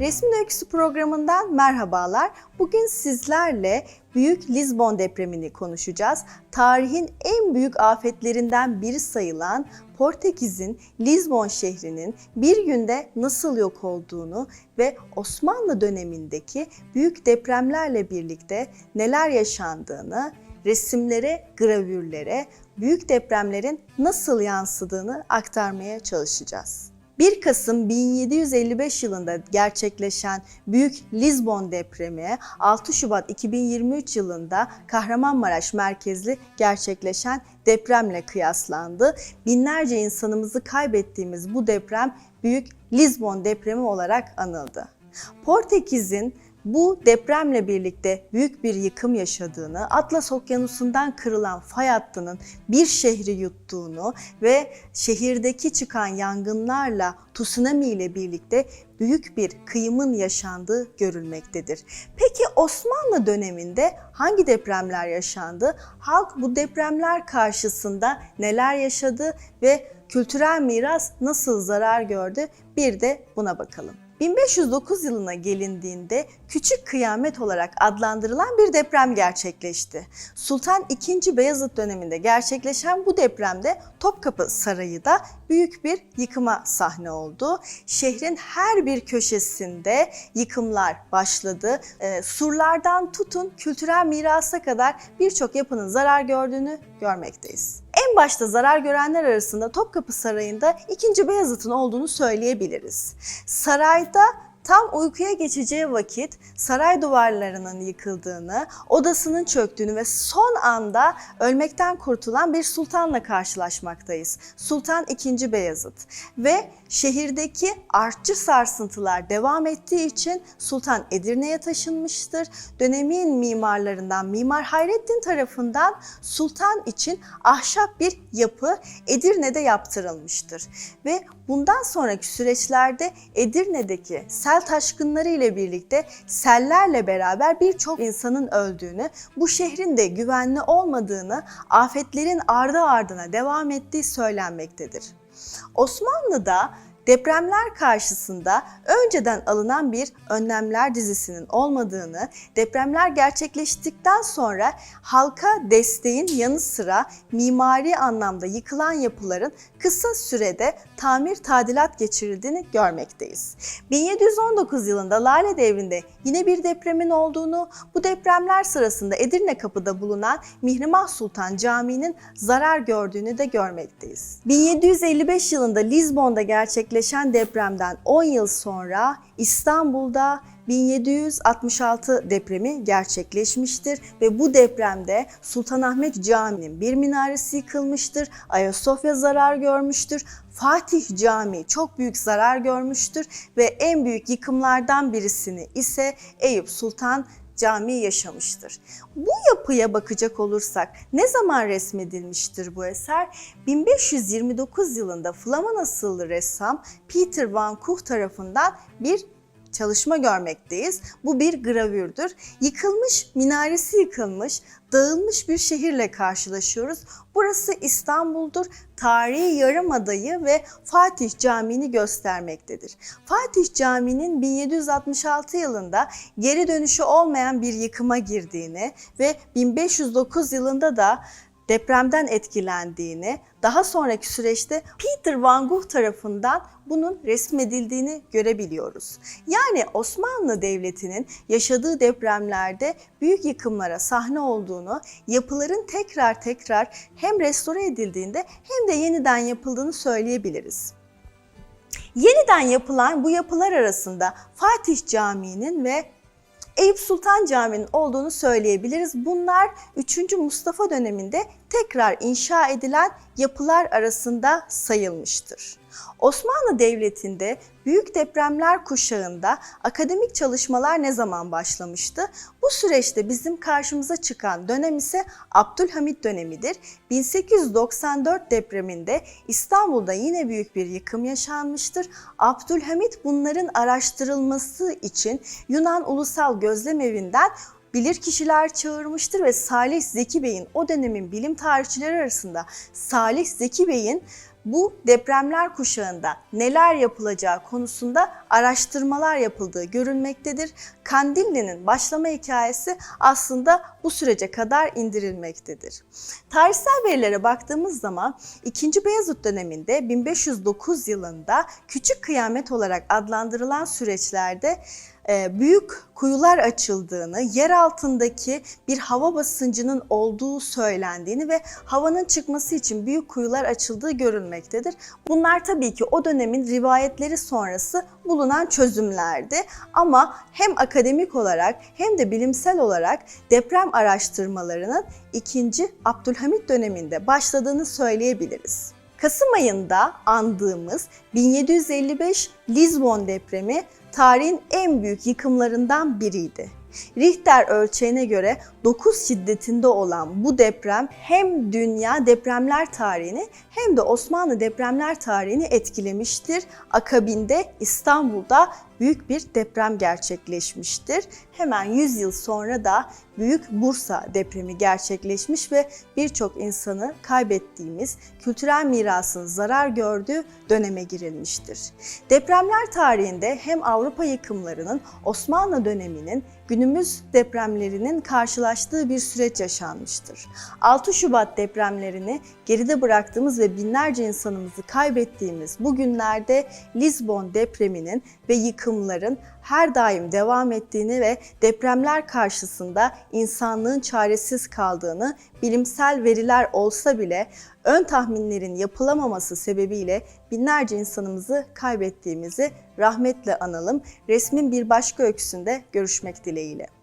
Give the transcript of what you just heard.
Resmin Öyküsü programından merhabalar. Bugün sizlerle Büyük Lizbon depremini konuşacağız. Tarihin en büyük afetlerinden biri sayılan Portekiz'in Lizbon şehrinin bir günde nasıl yok olduğunu ve Osmanlı dönemindeki büyük depremlerle birlikte neler yaşandığını, resimlere, gravürlere, büyük depremlerin nasıl yansıdığını aktarmaya çalışacağız. 1 Kasım 1755 yılında gerçekleşen Büyük Lizbon depremi 6 Şubat 2023 yılında Kahramanmaraş merkezli gerçekleşen depremle kıyaslandı. Binlerce insanımızı kaybettiğimiz bu deprem Büyük Lizbon depremi olarak anıldı. Portekiz'in bu depremle birlikte büyük bir yıkım yaşadığını, Atlas Okyanusu'ndan kırılan fay hattının bir şehri yuttuğunu ve şehirdeki çıkan yangınlarla tsunami ile birlikte büyük bir kıyımın yaşandığı görülmektedir. Peki Osmanlı döneminde hangi depremler yaşandı? Halk bu depremler karşısında neler yaşadı ve kültürel miras nasıl zarar gördü? Bir de buna bakalım. 1509 yılına gelindiğinde Küçük Kıyamet olarak adlandırılan bir deprem gerçekleşti. Sultan II. Beyazıt döneminde gerçekleşen bu depremde Topkapı Sarayı da büyük bir yıkıma sahne oldu. Şehrin her bir köşesinde yıkımlar başladı. Ee, surlardan tutun kültürel mirasa kadar birçok yapının zarar gördüğünü görmekteyiz. En başta zarar görenler arasında Topkapı Sarayı'nda 2. Beyazıt'ın olduğunu söyleyebiliriz. Sarayda tam uykuya geçeceği vakit saray duvarlarının yıkıldığını, odasının çöktüğünü ve son anda ölmekten kurtulan bir sultanla karşılaşmaktayız. Sultan II. Beyazıt ve şehirdeki artçı sarsıntılar devam ettiği için Sultan Edirne'ye taşınmıştır. Dönemin mimarlarından Mimar Hayrettin tarafından sultan için ahşap bir yapı Edirne'de yaptırılmıştır. Ve bundan sonraki süreçlerde Edirne'deki sel taşkınları ile birlikte sellerle beraber birçok insanın öldüğünü, bu şehrin de güvenli olmadığını, afetlerin ardı ardına devam ettiği söylenmektedir. Osmanlı'da depremler karşısında önceden alınan bir önlemler dizisinin olmadığını, depremler gerçekleştikten sonra halka desteğin yanı sıra mimari anlamda yıkılan yapıların kısa sürede tamir tadilat geçirildiğini görmekteyiz. 1719 yılında Lale Devri'nde yine bir depremin olduğunu, bu depremler sırasında Edirne Kapı'da bulunan Mihrimah Sultan Camii'nin zarar gördüğünü de görmekteyiz. 1755 yılında Lizbon'da gerçekleşen depremden 10 yıl sonra İstanbul'da 1766 depremi gerçekleşmiştir ve bu depremde Sultanahmet Camii'nin bir minaresi yıkılmıştır, Ayasofya zarar görmüştür, Fatih Camii çok büyük zarar görmüştür ve en büyük yıkımlardan birisini ise Eyüp Sultan Camii yaşamıştır. Bu yapıya bakacak olursak ne zaman resmedilmiştir bu eser? 1529 yılında Flaman asıllı ressam Peter van Gogh tarafından bir çalışma görmekteyiz. Bu bir gravürdür. Yıkılmış, minaresi yıkılmış, dağılmış bir şehirle karşılaşıyoruz. Burası İstanbul'dur. Tarihi Yarımada'yı ve Fatih Camii'ni göstermektedir. Fatih Camii'nin 1766 yılında geri dönüşü olmayan bir yıkıma girdiğini ve 1509 yılında da depremden etkilendiğini, daha sonraki süreçte Peter Van Gogh tarafından bunun resmedildiğini görebiliyoruz. Yani Osmanlı Devleti'nin yaşadığı depremlerde büyük yıkımlara sahne olduğunu, yapıların tekrar tekrar hem restore edildiğinde hem de yeniden yapıldığını söyleyebiliriz. Yeniden yapılan bu yapılar arasında Fatih Camii'nin ve Eyüp Sultan Camii'nin olduğunu söyleyebiliriz. Bunlar 3. Mustafa döneminde tekrar inşa edilen yapılar arasında sayılmıştır. Osmanlı Devleti'nde büyük depremler kuşağında akademik çalışmalar ne zaman başlamıştı? Bu süreçte bizim karşımıza çıkan dönem ise Abdülhamit dönemidir. 1894 depreminde İstanbul'da yine büyük bir yıkım yaşanmıştır. Abdülhamit bunların araştırılması için Yunan Ulusal Gözlem Evi'nden bilirkişiler çağırmıştır ve Salih Zeki Bey'in o dönemin bilim tarihçileri arasında Salih Zeki Bey'in bu depremler kuşağında neler yapılacağı konusunda araştırmalar yapıldığı görülmektedir. Kandilli'nin başlama hikayesi aslında bu sürece kadar indirilmektedir. Tarihsel verilere baktığımız zaman 2. Beyazıt döneminde 1509 yılında Küçük Kıyamet olarak adlandırılan süreçlerde büyük kuyular açıldığını, yer altındaki bir hava basıncının olduğu söylendiğini ve havanın çıkması için büyük kuyular açıldığı görülmektedir. Bunlar tabii ki o dönemin rivayetleri sonrası bulunan çözümlerdi. Ama hem akademik olarak hem de bilimsel olarak deprem araştırmalarının 2. Abdülhamit döneminde başladığını söyleyebiliriz. Kasım ayında andığımız 1755 Lizbon depremi tarihin en büyük yıkımlarından biriydi. Richter ölçeğine göre 9 şiddetinde olan bu deprem hem dünya depremler tarihini hem de Osmanlı depremler tarihini etkilemiştir. Akabinde İstanbul'da büyük bir deprem gerçekleşmiştir. Hemen 100 yıl sonra da Büyük Bursa depremi gerçekleşmiş ve birçok insanı kaybettiğimiz, kültürel mirasın zarar gördüğü döneme girilmiştir. Depremler tarihinde hem Avrupa yıkımlarının Osmanlı döneminin günümüz depremlerinin karşılaştığı bir süreç yaşanmıştır. 6 Şubat depremlerini geride bıraktığımız ve binlerce insanımızı kaybettiğimiz bu günlerde Lizbon depreminin ve yıkımların her daim devam ettiğini ve depremler karşısında insanlığın çaresiz kaldığını bilimsel veriler olsa bile ön tahminlerin yapılamaması sebebiyle binlerce insanımızı kaybettiğimizi rahmetle analım. Resmin bir başka öyküsünde görüşmek dileğiyle.